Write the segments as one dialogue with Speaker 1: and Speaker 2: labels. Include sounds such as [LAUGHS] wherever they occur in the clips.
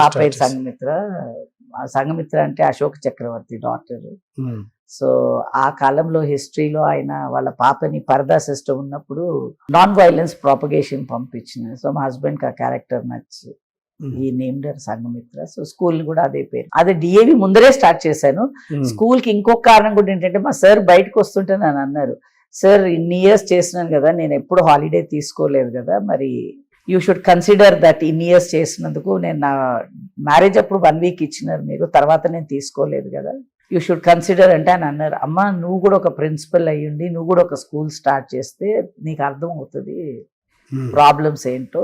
Speaker 1: పాప పేరు. సంఘమిత్ర ఆ సంఘమిత్ర అంటే అశోక్ చక్రవర్తి డాక్టర్ సో ఆ కాలంలో హిస్టరీలో ఆయన వాళ్ళ పాపని పరదా సిస్టమ్ ఉన్నప్పుడు నాన్ వైలెన్స్ ప్రాపగేషన్ పంపించిన. సో మా హస్బెండ్ ఆ క్యారెక్టర్ నచ్చి
Speaker 2: ఉమ్,
Speaker 1: ఈ నేమ్డర్ సంఘమిత్ర. సో స్కూల్ కూడా అదే పేరు. అదే డిఏవి ముందరే స్టార్ట్ చేశాను. స్కూల్కి ఇంకొక కారణం కూడా ఏంటంటే మా సార్ బయటకు వస్తుంటే నన్ను అన్నారు. సార్ ఇన్ని ఇయర్స్ చేసినాను కదా నేను ఎప్పుడు హాలిడే తీసుకోలేదు కదా మరి యూ షుడ్ కన్సిడర్ దట్ ఇన్ని ఇయర్స్ చేసినందుకు నేను నా మ్యారేజ్ అప్పుడు వన్ వీక్ ఇచ్చినారు మీరు తర్వాత నేను తీసుకోలేదు కదా యూ షుడ్ కన్సిడర్ అంటే అని అన్నారు అమ్మ నువ్వు కూడా ఒక ప్రిన్సిపల్ అయ్యుండి నువ్వు కూడా ఒక స్కూల్ స్టార్ట్ చేస్తే నీకు అర్థం అవుతుంది. ప్రాబ్లమ్స్ ఏంటో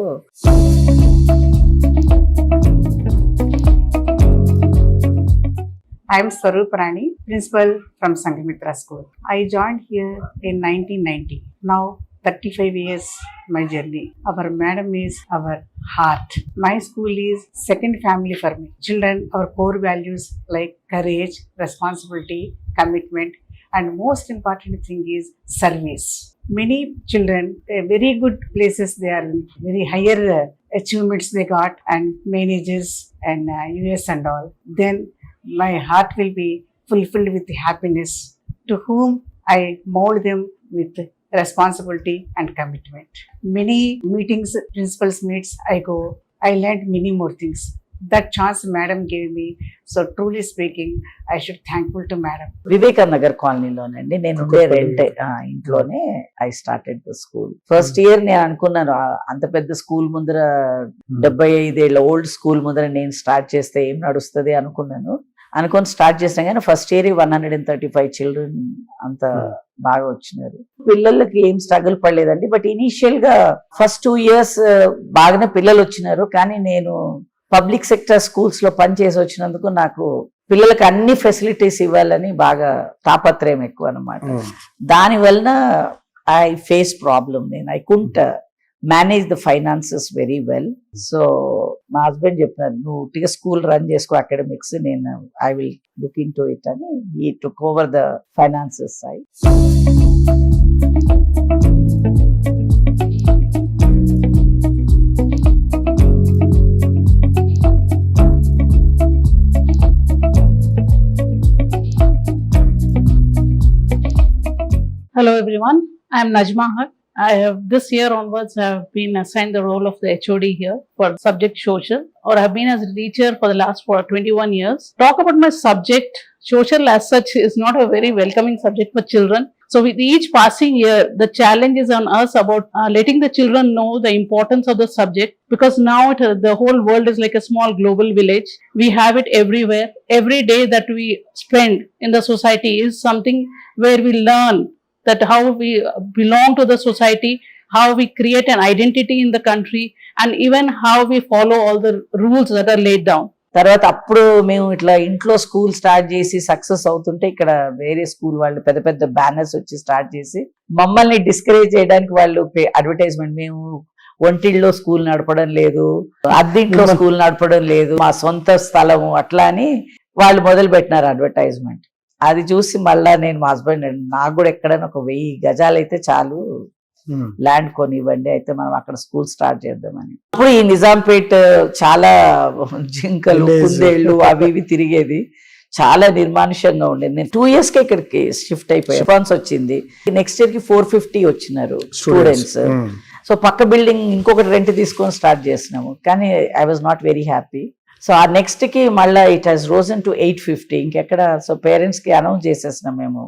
Speaker 3: I am Swaroop Rani, principal from Sangamitra School. I joined here in 1990. Now 35 years my journey. Our madam is our heart. My school is second family for me. Children, our core values like courage, responsibility, commitment, and most important thing is service. Many children, uh, very good places they are in, very higher uh, achievements they got and managers and uh, US and all. Then my heart will be fulfilled with happiness to whom I mold them with responsibility and commitment. Many meetings, principals meets, I go, I learned many more things. That chance madam gave me. So truly speaking, I should thankful to madam.
Speaker 1: Vivekananda Nagar కాలనీలోనండి నేను ఉండే. Rent ఇంట్లోనే I started the school first year నేను అనుకున్నాను అంత పెద్ద school ముందర డెబ్బై ఐదేళ్ళ ఓల్డ్ స్కూల్ ముందర నేను స్టార్ట్ చేస్తే ఏం నడుస్తుంది అనుకున్నాను అనుకొని స్టార్ట్ చేసాం కానీ first year one hundred and thirty five children అంత
Speaker 2: Hmm.
Speaker 1: బాగా వచ్చినారు. పిల్లలకి ఏం స్ట్రగుల్ పడలేదండి. బట్ ఇనీషియల్గా ఫస్ట్ టూ ఇయర్స్ బాగానే పిల్లలు వచ్చినారు. కానీ నేను పబ్లిక్ సెక్టర్ స్కూల్స్లో పనిచేసి వచ్చినందుకు నాకు పిల్లలకి అన్ని ఫెసిలిటీస్ ఇవ్వాలని బాగా తాపత్రయం ఎక్కువ అనమాట
Speaker 2: ఉమ్,
Speaker 1: దాని వలన ఐ ఫేస్ ప్రాబ్లమ్. నేను I couldn't manage the finances very well so మా హస్బెండ్ చెప్పినారు నువ్వు ఉట్టిగా స్కూల్ రన్ చేసుకో అకాడమిక్స్ నేను I will look into it అని ఈ took over the finances side
Speaker 4: hello everyone I'm am Najma I have this year onwards I have been assigned the role of the HOD here for subject social or I have been as a teacher for the last for 21 years. Talk about my subject, social as such is not a very welcoming subject for children. So with each passing year, the challenge is on us about uh, letting the children know the importance of the subject because now it, uh, the whole world is like a small global village. We have it everywhere. Every day that we spend in the society is something where we learn that how we belong to the society, how we create an identity in the country, and even how we follow all the rules that are laid down.
Speaker 1: తర్వాత అప్పుడు మేము ఇట్లా ఇంట్లో school start చేసి success అవుతుంటే ఇక్కడ వేరే school వాళ్ళు పెద్ద పెద్ద బ్యానర్స్ వచ్చి స్టార్ట్ చేసి మమ్మల్ని డిస్కరేజ్ చేయడానికి వాళ్ళు అడ్వర్టైజ్మెంట్ మేము ఒంటిల్లో స్కూల్ నడపడం లేదు అద్దెంట్లో [LAUGHS] స్కూల్ నడపడం లేదు మా సొంత స్థలము అట్లా అని వాళ్ళు మొదలు పెట్టినారు అడ్వర్టైజ్మెంట్ అది చూసి మళ్ళా నేను మా హస్బెండ్ నాకు కూడా ఎక్కడైనా ఒక వెయ్యి గజాలు అయితే చాలు.
Speaker 2: ఉమ్,
Speaker 1: ల్యాండ్ కొనివ్వండి అయితే మనం అక్కడ స్కూల్ స్టార్ట్ చేద్దామని. అప్పుడు ఈ నిజాంపేట్ చాలా జింకలు. కుందేళ్ళు అవి ఇవి తిరిగేది. చాలా నిర్మానుష్యంగా ఉండేది. నేను టూ ఇయర్స్కి ఇక్కడికి షిఫ్ట్ అయిపోయి. రెస్పాన్స్ వచ్చింది. నెక్స్ట్ ఇయర్కి ఫోర్ ఫిఫ్టీ వచ్చినారు స్టూడెంట్స్ సో పక్క బిల్డింగ్ ఇంకొకటి రెంట్ తీసుకొని స్టార్ట్ చేసినాము. కానీ I was not very happy so ఆ నెక్స్ట్కి మళ్ళీ it has risen to eight fifty ఇంకెక్కడ సో పేరెంట్స్కి అనౌన్స్ చేసేసినాం మేము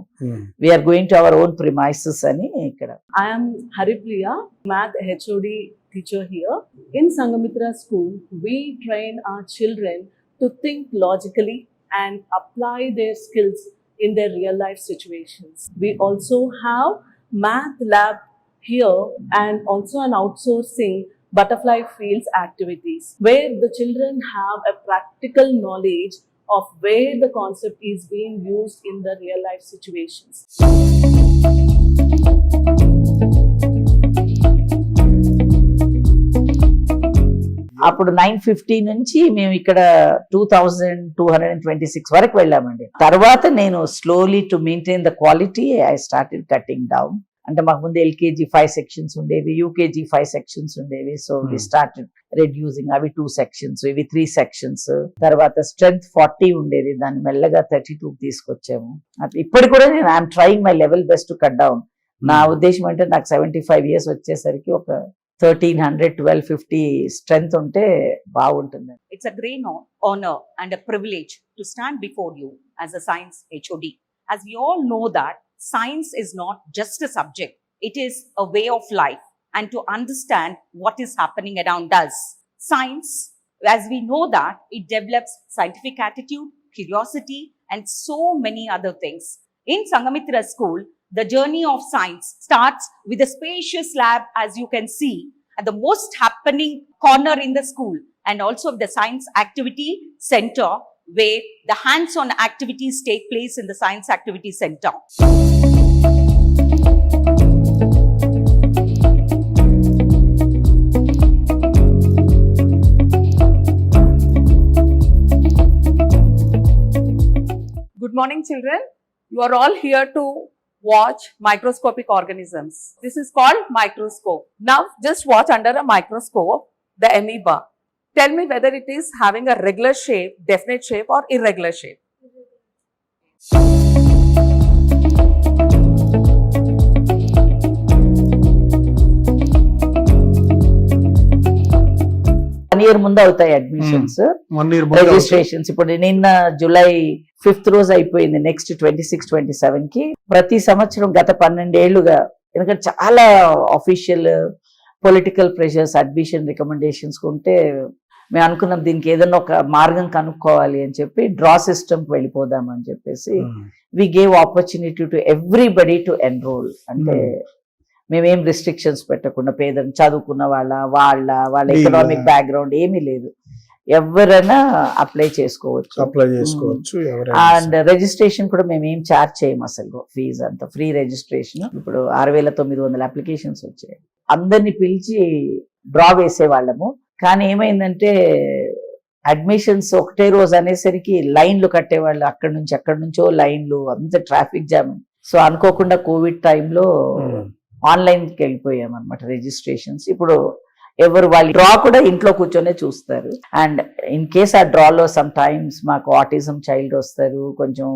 Speaker 1: we're going to our own premises అని ఇక్కడ
Speaker 5: I am Haripriya, math HOD teacher here. In Sangamitra School, we train our children to think logically and apply their skills in their real life situations. We also have math lab here and also an outsourcing butterfly fields activities where the children have a practical knowledge of where the concept is being used in the real life situations.
Speaker 1: అప్పుడు nine fifty నుంచి మేము ఇక్కడ two thousand two hundred and twenty six వరకు వెళ్ళామండి తర్వాత నేను slowly to maintain the quality I started cutting down అంటే మాకు ముందు ఎల్కేజీ ఫైవ్ సెక్షన్స్ ఉండేవి యూకేజీ ఫైవ్ సెక్షన్స్ ఉండేవి. So we
Speaker 2: Hmm.
Speaker 1: Start reducing అవి టూ సెక్షన్స్ ఇవి త్రీ సెక్షన్స్ తర్వాత స్ట్రెంగ్త్ ఫార్టీ ఉండేది. దాన్ని మెల్లగా థర్టీ టూ తీసుకొచ్చాము. ఇప్పుడు కూడా నేను I'm trying my level best to cut down నా ఉద్దేశం అంటే నాకు సెవెంటీ ఫైవ్ ఇయర్స్ వచ్చేసరికి ఒక thirteen hundred twelve fifty strength ఉంటే బాగుంటుంది.
Speaker 6: A great no- honor and a privilege to stand before you as a science HOD. As we all know that science is not just a subject, it is a way of life and to understand what is happening around us. Science, as we know that, it develops scientific attitude, curiosity, and so many other things. In Sangamitra School, the journey of science starts with a spacious lab, as you can see, at the most happening corner in the school and also the science activity center where the hands-on activities take place in the science activity center.
Speaker 5: Good morning, children. You are all here to watch microscopic organisms. This is called microscope. Now, just watch under a microscope the amoeba. Tell me whether it is having a regular shape, definite shape, or irregular shape.
Speaker 1: Year ముందు అవుతాయి admissions
Speaker 2: one year
Speaker 1: registrations ఇప్పుడు నిన్న July fifth రోజు అయిపోయింది next twenty six twenty సెవెన్కి. ప్రతి సంవత్సరం గత పన్నెండేళ్ళుగా ఎందుకంటే చాలా official political pressures admission recommendations ఉంటే మేము అనుకున్నాం దీనికి ఏదైనా ఒక మార్గం కనుక్కోవాలి అని చెప్పి డ్రా సిస్టమ్ వెళ్ళిపోదాం అని చెప్పేసి we gave opportunity to everybody to enroll అంటే మేమేం రిస్ట్రిక్షన్స్ పెట్టకుండా పేద చదువుకున్న వాళ్ళ వాళ్ళ వాళ్ళ. ఎకనామిక్ బ్యాక్గ్రౌండ్ ఏమీ లేదు. ఎవరైనా అప్లై చేసుకోవచ్చు.
Speaker 2: అప్లై చేసుకోవచ్చు
Speaker 1: అండ్ రిజిస్ట్రేషన్ కూడా మేము ఏం చార్జ్ చేయము అసలు ఫీజు అంత. ఫ్రీ రిజిస్ట్రేషన్ ఇప్పుడు ఆరు వేల తొమ్మిది వందల అప్లికేషన్స్ వచ్చాయి. అందరిని పిలిచి డ్రా వేసేవాళ్ళము. కానీ ఏమైందంటే అడ్మిషన్స్ ఒకటే రోజు అనేసరికి లైన్లు కట్టేవాళ్ళు. అక్కడి నుంచి అక్కడి నుంచో లైన్లు అంత ట్రాఫిక్ జామ్ సో అనుకోకుండా కోవిడ్ టైంలో ఆన్లైన్కి వెళ్ళిపోయాం అనమాట రిజిస్ట్రేషన్స్ ఇప్పుడు ఎవరు వాళ్ళు డ్రా కూడా ఇంట్లో కూర్చొనే చూస్తారు. అండ్ ఇన్ కేస్ ఆ డ్రాలో సమ్ టైమ్స్ మాకు ఆటిజం చైల్డ్ వస్తారు కొంచెం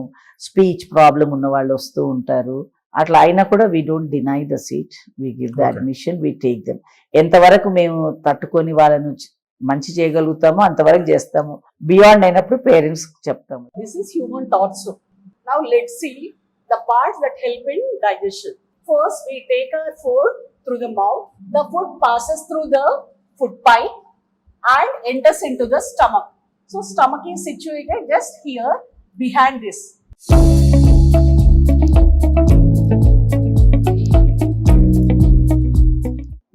Speaker 1: స్పీచ్ ప్రాబ్లం ఉన్న వాళ్ళు వస్తూ ఉంటారు. అట్లా అయినా కూడా we don't deny the seat we give
Speaker 2: the.
Speaker 1: Admission we take them ఎంతవరకు మేము తట్టుకొని వాళ్ళను మంచి చేయగలుగుతామో అంతవరకు చేస్తాము. బియాండ్ అయినప్పుడు పేరెంట్స్ చెప్తాము.
Speaker 5: This is human torso. Now let's see the parts that help in digestion. First, we take our food through the mouth. The food passes through the food pipe and enters into the stomach. So, stomach is situated just here behind this.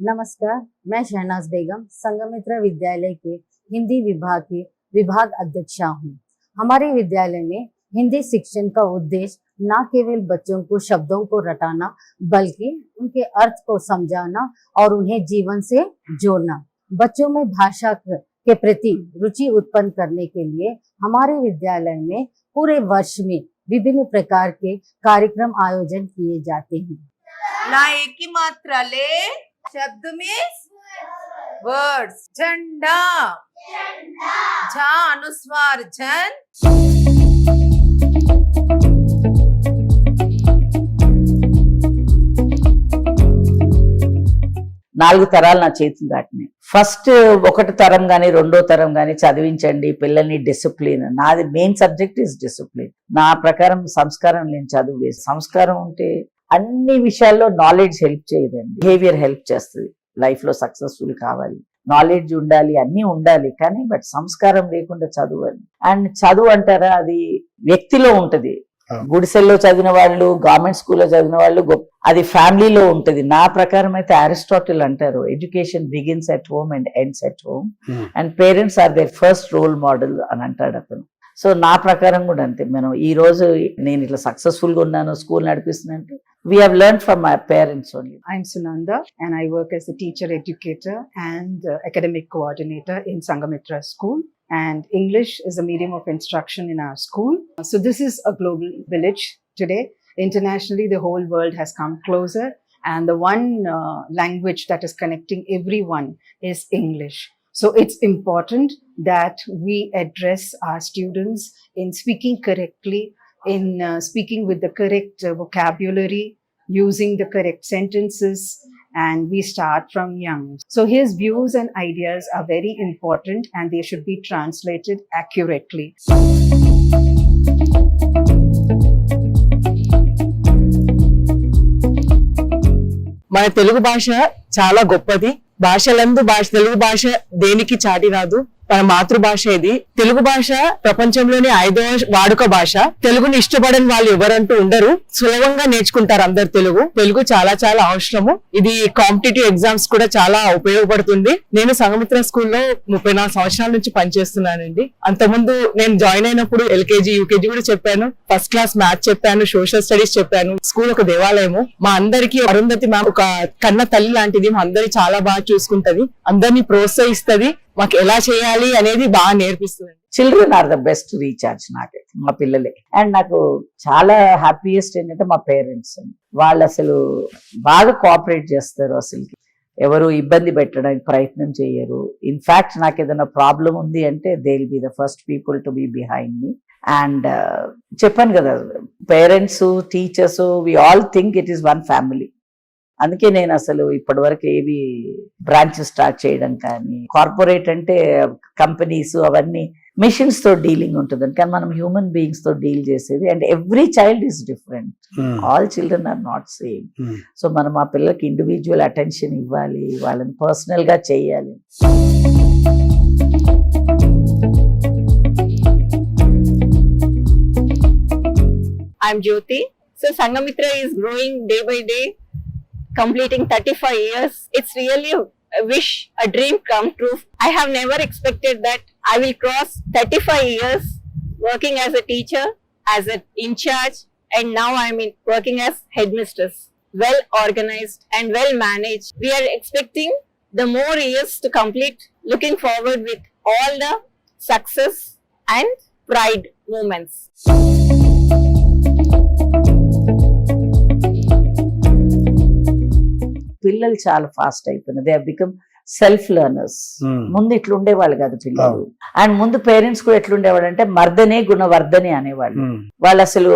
Speaker 7: नमस्कार मैं शहनाज बेगम संगमित्रा विद्यालय के हिंदी विभाग की विभाग अध्यक्षा हूँ हमारे विद्यालय में हिंदी शिक्षण का उद्देश्य न केवल बच्चों को शब्दों को रटाना बल्कि उनके अर्थ को समझाना और उन्हें जीवन से जोड़ना। बच्चों में भाषा के प्रति रुचि उत्पन्न करने के लिए हमारे विद्यालय में पूरे वर्ष में विभिन्न प्रकार के कार्यक्रम आयोजन किए जाते हैं।
Speaker 8: ना एक ही मात्रा ले? शब्द में वर्ड्स। झंडा। झा अनुस्वार झन।
Speaker 1: నాలుగు తరాలు నా చేతులు దాటినాయి. ఫస్ట్ ఒకటి తరం కానీ రెండో తరం కానీ చదివించండి. పిల్లల్ని డిసిప్లిన్ నాది మెయిన్ సబ్జెక్ట్ ఇస్ డిసిప్లిన్ నా ప్రకారం సంస్కారం లేని చదువు సంస్కారం ఉంటే అన్ని విషయాల్లో నాలెడ్జ్ హెల్ప్ చేయదండి. బిహేవియర్ హెల్ప్ చేస్తుంది. లైఫ్లో సక్సెస్ఫుల్ కావాలి. నాలెడ్జ్ ఉండాలి అన్నీ ఉండాలి. కానీ బట్ సంస్కారం లేకుండా చదువు అని. అండ్ చదువు అంటారా? అది వ్యక్తిలో ఉంటుంది. గుడిసెల్లో చదివిన వాళ్ళు గవర్నమెంట్ స్కూల్లో చదివిన వాళ్ళు గొప్ప అది ఫ్యామిలీలో ఉంటది నా ప్రకారం అయితే అరిస్టాటిల్ అంటారు education begins at home and ends at
Speaker 2: home.
Speaker 1: And parents are their first role model అని అంటాడు అతను సో నా ప్రకారం కూడా అంతే మనం ఈ రోజు నేను ఇట్లా సక్సెస్ఫుల్గా ఉన్నాను school నడిపిస్తున్నట్టు we have learn from my parents only
Speaker 3: I'm Sunanda and I work as a teacher educator and uh, academic coordinator in Sangamitra School. And English is a medium of instruction in our school. So, this is a global village today. Internationally, the whole world has come closer
Speaker 2: and the one uh, language that is connecting everyone is English. So it's important that we address our students in speaking correctly, in uh, speaking with the correct uh, vocabulary, using the correct sentences, and we start from young. So his views and ideas are very important and they should be translated accurately.
Speaker 9: మన తెలుగు భాష చాలా గొప్పది భాషలందు భాష తెలుగు భాష దేనికి చాటి రాదు మన మాతృభాష ఇది తెలుగు భాష ప్రపంచంలోనే ఐదవ వాడుక భాష. తెలుగుని ఇష్టపడని వాళ్ళు ఎవరంటూ ఉండరు. సులభంగా నేర్చుకుంటారు అందరు తెలుగు. తెలుగు చాలా చాలా అవసరము. ఇది కాంపిటేటివ్ ఎగ్జామ్స్ కూడా చాలా ఉపయోగపడుతుంది. నేను సంగమిత్ర స్కూల్లో ముప్పై నాలుగు సంవత్సరాల నుంచి పనిచేస్తున్నానండి. అంతకుముందు నేను జాయిన్ అయినప్పుడు ఎల్కేజీ యూకేజీ కూడా చెప్పాను. ఫస్ట్ క్లాస్ మ్యాథ్స్ చెప్పాను సోషల్ స్టడీస్ చెప్పాను. స్కూల్ ఒక దేవాలయము. మా అందరికి అరుంధతి మ్యామ్ ఒక కన్న తల్లి లాంటిది. మా అందరి చాలా బాగా చూసుకుంటది. అందరినీ ప్రోత్సహిస్తది. మాకు ఎలా చేయాలి అనేది బాగా నేర్పిస్తుంది.
Speaker 1: Children are the best recharge నాకైతే మా పిల్లలే. అండ్ నాకు చాలా హ్యాపీయెస్ట్ ఏంటంటే మా పేరెంట్స్ వాళ్ళు అసలు బాగా కోఆపరేట్ చేస్తారు అసలుకి. ఎవరు ఇబ్బంది పెట్టడానికి ప్రయత్నం చేయరు. ఇన్ఫ్యాక్ట్ నాకు ఏదైనా ప్రాబ్లం ఉంది అంటే they will be the first people to be behind me and చెప్పాను కదా parents teachers we all think it is one family అందుకే నేను అసలు ఇప్పటి వరకు ఏవి బ్రాంచ్ స్టార్ట్ చేయడం కానీ కార్పొరేట్ అంటే కంపెనీస్ అవన్నీ మిషన్స్తో డీలింగ్ ఉంటుంది కానీ మనం హ్యూమన్ బీయింగ్స్తో డీల్ చేసేది and every child is different all children are not
Speaker 10: same.
Speaker 1: So మనం ఆ పిల్లలకి ఇండివిజువల్ అటెన్షన్ ఇవ్వాలి వాళ్ళని పర్సనల్గా చేయాలి.
Speaker 11: I'm Jyoti. So Sangamitra is growing day by day, completing 35 years. It's really a wish, a dream come true. I have never expected that I will cross 35 years working as a teacher, as an in charge, and now I'm in, working as headmistress. Well organized and well managed. We are expecting the more years to complete, looking forward with all the success and pride moments.
Speaker 1: పిల్లలు చాలా fast అయిపోయినారు. They become self learners ముందు ఇట్లా ఉండేవాళ్ళు కాదు పిల్లలు. And ముందు parents కూడా ఎట్లుండేవాళ్ళు అంటే మర్దనే గుణవర్ధనే అనేవాళ్ళు. వాళ్ళు అసలు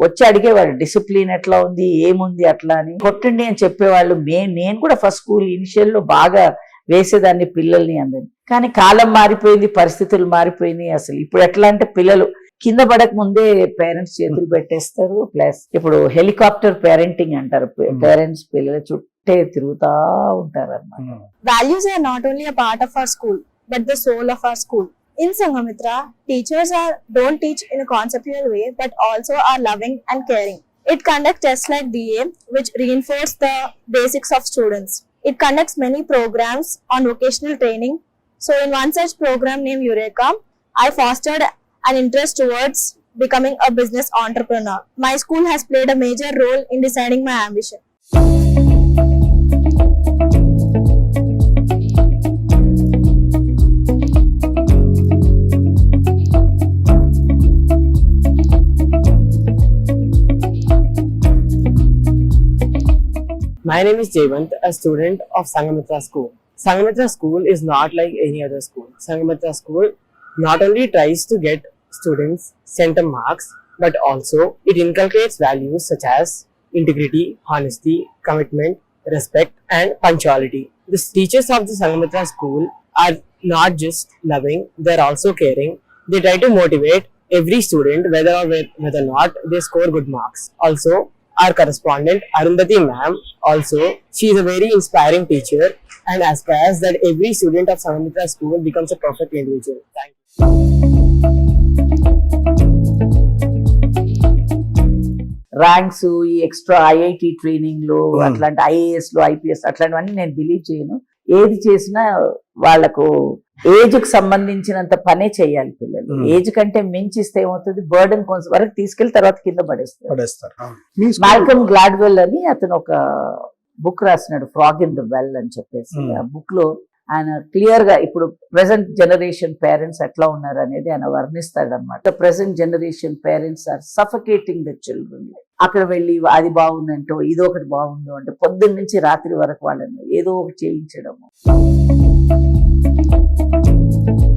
Speaker 1: వచ్చి అడిగేవాళ్ళు డిసిప్లిన్ ఎట్లా ఉంది? ఏముంది అట్లా? అని. కొట్టండి అని చెప్పేవాళ్ళు. మే నేను కూడా ఫస్ట్ స్కూల్ ఇనిషియల్లో బాగా వేసేదాన్ని పిల్లల్ని అందరిని. కానీ కాలం మారిపోయింది పరిస్థితులు మారిపోయినాయి అసలు. ఇప్పుడు ఎట్లా అంటే పిల్లలు కింద పడక ముందే పేరెంట్స్ చేతులు పెట్టేస్తారు. ప్లస్ ఇప్పుడు హెలికాప్టర్ పేరెంటింగ్ అంటారు. పేరెంట్స్ పిల్లల చుట్టే తిరుగుతా ఉంటారు అన్నమాట
Speaker 12: Values are not only a part of our school, but the soul of our school. In Sangamitra, teachers are don't teach in a conceptual way, but also are loving and caring. It conducts tests like DA, which reinforce the basics of students. It conducts many programs on vocational training. So, in one such program named Eureka, I fostered an interest towards becoming a business entrepreneur. My school has played a major role in deciding my ambition.
Speaker 9: My name is Jayvant, a student of Sangamitra School. Sangamitra School is not like any other school. Sangamitra School not only tries to get students center marks, but also it inculcates values such as integrity, honesty, commitment, respect, and punctuality. The teachers of the Sangamitra School are not just loving, they're also caring. They try to motivate every student, whether or whether or not they score good marks. Also, our correspondent Arundhati ma'am also she is a very inspiring teacher and aspires that every student of Sangamitra school becomes a perfect individual. Thank you.
Speaker 1: Ranks ఈ extra IIT ట్రైనింగ్లో
Speaker 10: Hmm.
Speaker 1: అట్లాంటి ఐఏఎస్లో IPS అట్లాంటివన్నీ నేను believe చేయను ఏది చేసినా వాళ్ళకు ఏజ్కు సంబంధించినంత పనే చేయాలి పిల్లలు. ఏజ్ కంటే మించిస్తే ఏమవుతుంది? బర్డన్ కొంచెం వరకు తీసుకెళ్ళి తర్వాత కింద పడేస్తారు.
Speaker 10: పడేస్తారు. మీ school-
Speaker 1: మాల్కమ్ గ్లాడ్వెల్ అని అతను ఒక బుక్ రాసినాడు ఫ్రాగ్ ఇన్ ద వెల్ అని చెప్పేసి. ఆ బుక్లో ఆయన క్లియర్గా ఇప్పుడు ప్రెసెంట్ జనరేషన్ పేరెంట్స్ ఎట్లా ఉన్నారు అనేది ఆయన వర్ణిస్తాడు అనమాట present generation parents are suffocating the children అక్కడ వెళ్ళి అది బాగుందంటో ఇది ఒకటి బాగుందో అంటే పొద్దున్న నుంచి రాత్రి వరకు వాళ్ళని ఏదో ఒకటి చేయించడము.
Speaker 12: thank
Speaker 2: you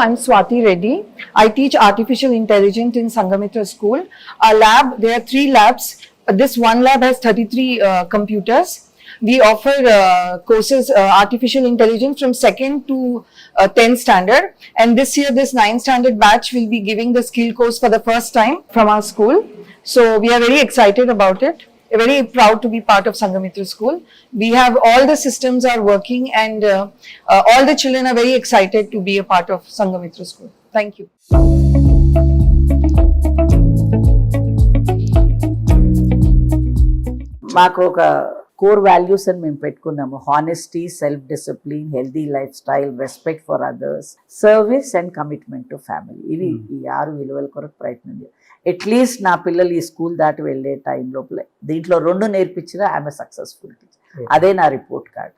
Speaker 2: I'm Swati Reddy. I teach artificial intelligence in Sangamitra School. Our lab, there are three labs. This one lab has 33 uh, computers. We offer uh, courses uh, artificial intelligence from second to uh, 10th standard. And this year, this 9th standard batch will be giving the skill course for the first time from our school. So we are very excited about it. Very proud to be part of Sangamitra School. We have all the systems are working and uh, uh, all the children are very excited to be a part of Sangamitra School. Thank you.
Speaker 1: మాకు ఒక core values అని మేము పెట్టుకున్నాము honesty self discipline healthy lifestyle respect for others service and commitment to family ఇవి ఈ ఆరు విలువల కొరకు ప్రయత్నం చేయాలి అట్లీస్ట్ నా పిల్లలు ఈ స్కూల్ దాటి వెళ్ళే టైం లోపల దీంట్లో రెండు నేర్పించిన ఆమె సక్సెస్ఫుల్ టీచర్ అదే నా report card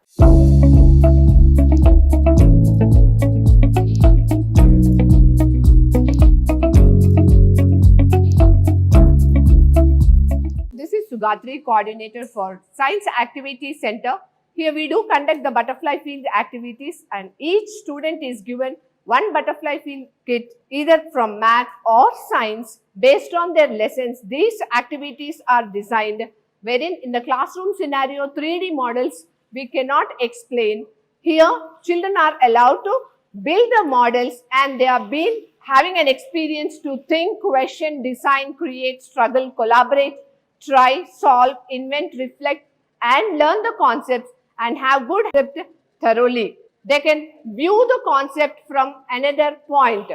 Speaker 8: This is Sugatri, coordinator for Science Activity Center. Here we do conduct the butterfly field activities and each student is given one butterfly field kit either from math or science based on their lessons. These activities are designed wherein in the classroom scenario 3D models we cannot explain. Here children are allowed to build the models and they are been having an experience to think, question, design, create, struggle, collaborate, try, solve, invent, reflect, and learn the concepts and have good concept thoroughly. They can view the concept from another point.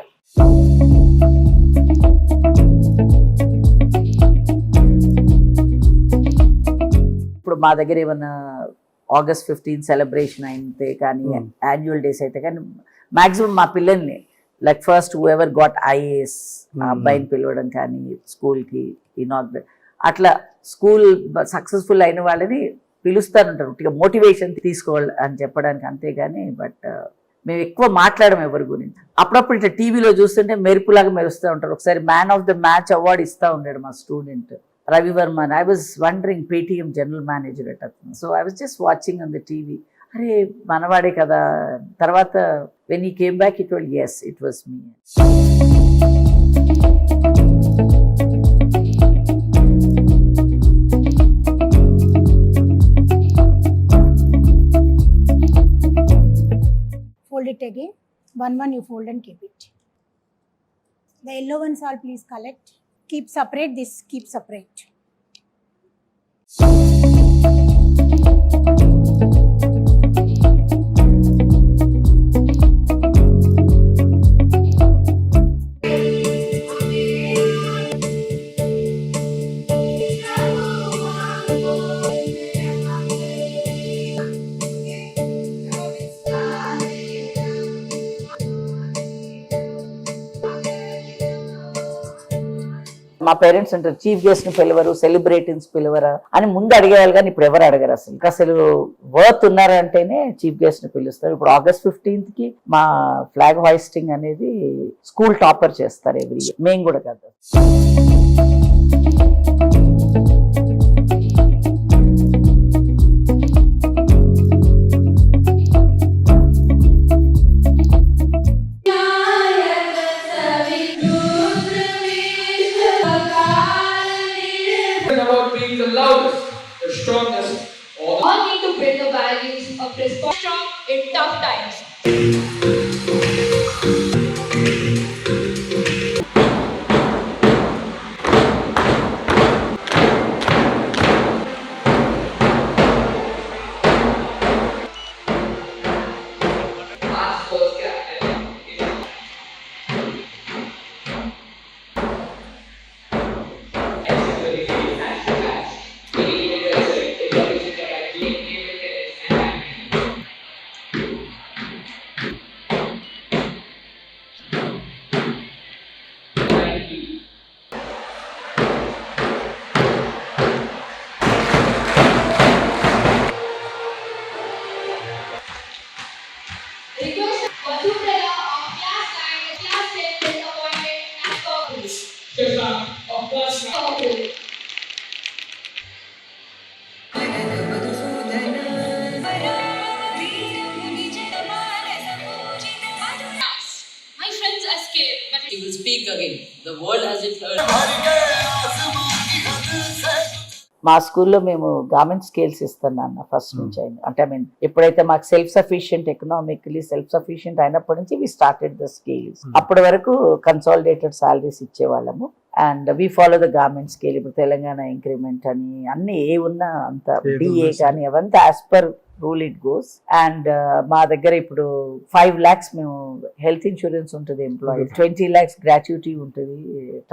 Speaker 1: ఇప్పుడు మా దగ్గర ఏమన్నా August fifteen celebration అయితే కానీ annual days అయితే కానీ maximum మా పిల్లల్ని like first ever got IAS అబ్బాయిని పిలవడం కానీ స్కూల్కి ఇనాగ్రేట్ అట్లా స్కూల్ సక్సెస్ఫుల్ అయిన వాళ్ళని పిలుస్తారంటారు. ఇక మోటివేషన్ తీసుకోవాలి అని చెప్పడానికి అంతేగాని బట్ మేము ఎక్కువ మాట్లాడము ఎవరి గురించి. అప్పుడప్పుడు ఇట్లా టీవీలో చూస్తుంటే మెరుపులాగా మెరుస్తూ ఉంటారు. ఒకసారి man of the match award ఇస్తూ ఉన్నాడు మా student Ravivarman I was wondering Paytm general manager at so I was just watching on the TV అరే మనవాడే కదా. తర్వాత when he came back it
Speaker 12: was it was me One one you fold and keep it. The yellow ones all please collect. Keep separate. This keep separate.
Speaker 1: మా parents అంటారు chief గెస్ట్ని పిలవరు celebrities పిలవరా? అని ముందు అడిగేయాలి కానీ ఇప్పుడు ఎవరు అడగరు అసలు. ఇంకా అసలు వర్త్ ఉన్నారంటేనే చీఫ్ గెస్ట్ని పిలుస్తారు. ఇప్పుడు ఆగస్ట్ ఫిఫ్టీన్త్కి మా ఫ్లాగ్ హాయిస్టింగ్ అనేది స్కూల్ టాపర్ చేస్తారు ఎవ్రీ ఇయర్ మేము కూడా కదా.
Speaker 13: Again. The world has it heard.
Speaker 1: మా స్కూల్లో మేము గవర్నమెంట్ స్కేల్స్ ఇస్తున్నాను ఫస్ట్ నుంచి అయిన. అంటే ఐ మీన్ ఎప్పుడైతే మాకు self sufficient economically self sufficient అయినప్పటి నుంచి వి స్టార్టెడ్ ద స్కేల్స్ అప్పటి వరకు consolidated salaries ఇచ్చేవాళ్ళము. And we follow the government scale ఇప్పుడు తెలంగాణ ఇంక్రిమెంట్ అని అన్ని ఏ ఉన్నా అంత డిఏ. కానీ అవంతా as per rule it goes and మా దగ్గర ఇప్పుడు ఫైవ్ ల్యాక్స్ మేము హెల్త్ ఇన్సూరెన్స్ ఉంటుంది ఎంప్లాయీ ట్వంటీ ల్యాక్స్ గ్రాట్యుటీ ఉంటుంది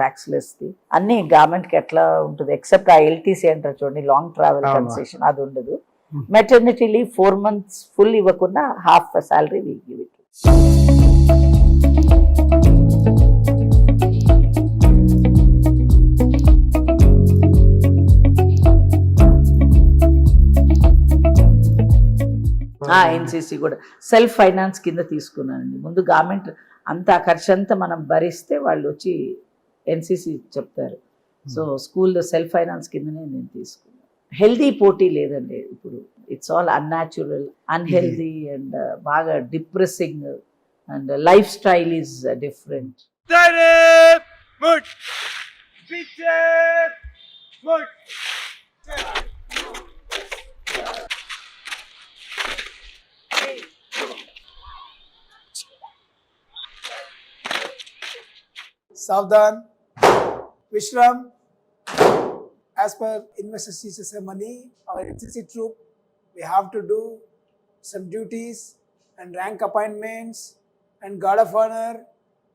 Speaker 1: ట్యాక్స్ లెస్ ది అన్ని గవర్నమెంట్కి ఎట్లా ఉంటుంది ఎక్సెప్ట్ ఆ ఎల్టీసీ అంటారు చూడండి లాంగ్ ట్రావెల్. కన్సెషన్ అది ఉండదు. Maternity leave four months full ఇవ్వకుండా half salary we give it NCC కూడా సెల్ఫ్ ఫైనాన్స్ కింద తీసుకున్నానండి ముందు గవర్నమెంట్ అంత ఖర్చు అంతా మనం భరిస్తే వాళ్ళు వచ్చి ఎన్సీసీ చెప్తారు. సో స్కూల్ సెల్ఫ్ ఫైనాన్స్ కిందనే నేను తీసుకున్నాను హెల్దీ పోటీ లేదండి ఇప్పుడు. It's all unnatural unhealthy and బాగా depressing and life style is different.
Speaker 14: Savdan, Vishram, as per investors teachers money, our NCC troop, we have to do some duties and rank appointments and guard of honor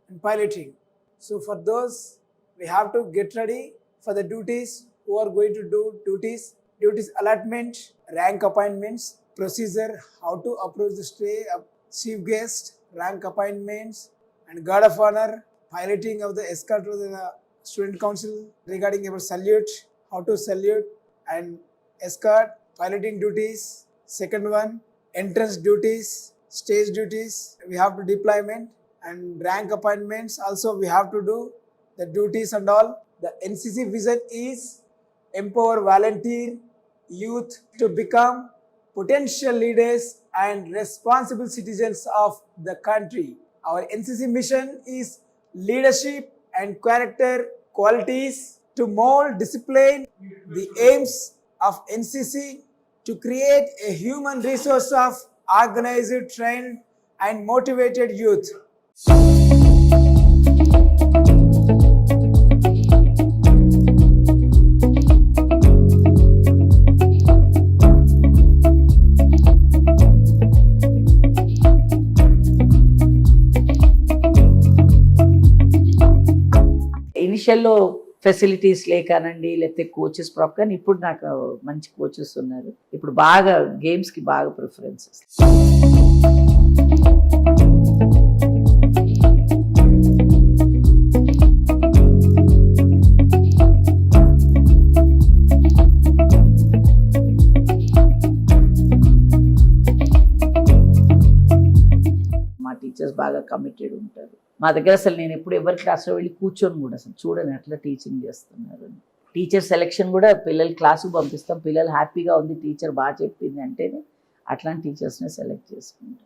Speaker 14: and piloting. So for those, we have to get ready for the duties who are going to do duties, duties allotment, rank appointments, procedure, how to approach the stay, uh, chief guest, rank appointments, and guard of honor, piloting of the escort to the student council regarding about salute, how to salute, and escort, piloting duties. Second one, entrance duties, stage duties. We have to deployment and rank appointments. Also, we have to do the duties and all. The NCC vision is empower volunteer youth to become potential leaders and responsible citizens of the country. Our NCC mission is leadership and character qualities to mold discipline. The aims of NCC to create a human resource of organized, trained, and motivated youth.
Speaker 1: ఇనిషియల్లో facilities లేకనండి లేకపోతే coaches ప్రాప్ కానీ ఇప్పుడు నాకు మంచి coaches ఉన్నారు. ఇప్పుడు బాగా గేమ్స్కి బాగా ప్రిఫరెన్స్ మా టీచర్స్ బాగా కమిటెడ్ ఉంటారు. మా దగ్గర అసలు నేను ఎప్పుడు ఎవరి క్లాస్లో వెళ్ళి కూర్చొని కూడా అసలు చూడని అట్లా టీచింగ్ చేస్తున్నారు టీచర్ సెలెక్షన్ కూడా పిల్లలు క్లాసుకు పంపిస్తాం. పిల్లలు హ్యాపీగా ఉంది టీచర్ బాగా చెప్పింది అంటేనే అట్లాంటి టీచర్స్ని సెలెక్ట్ చేసుకుంటాం.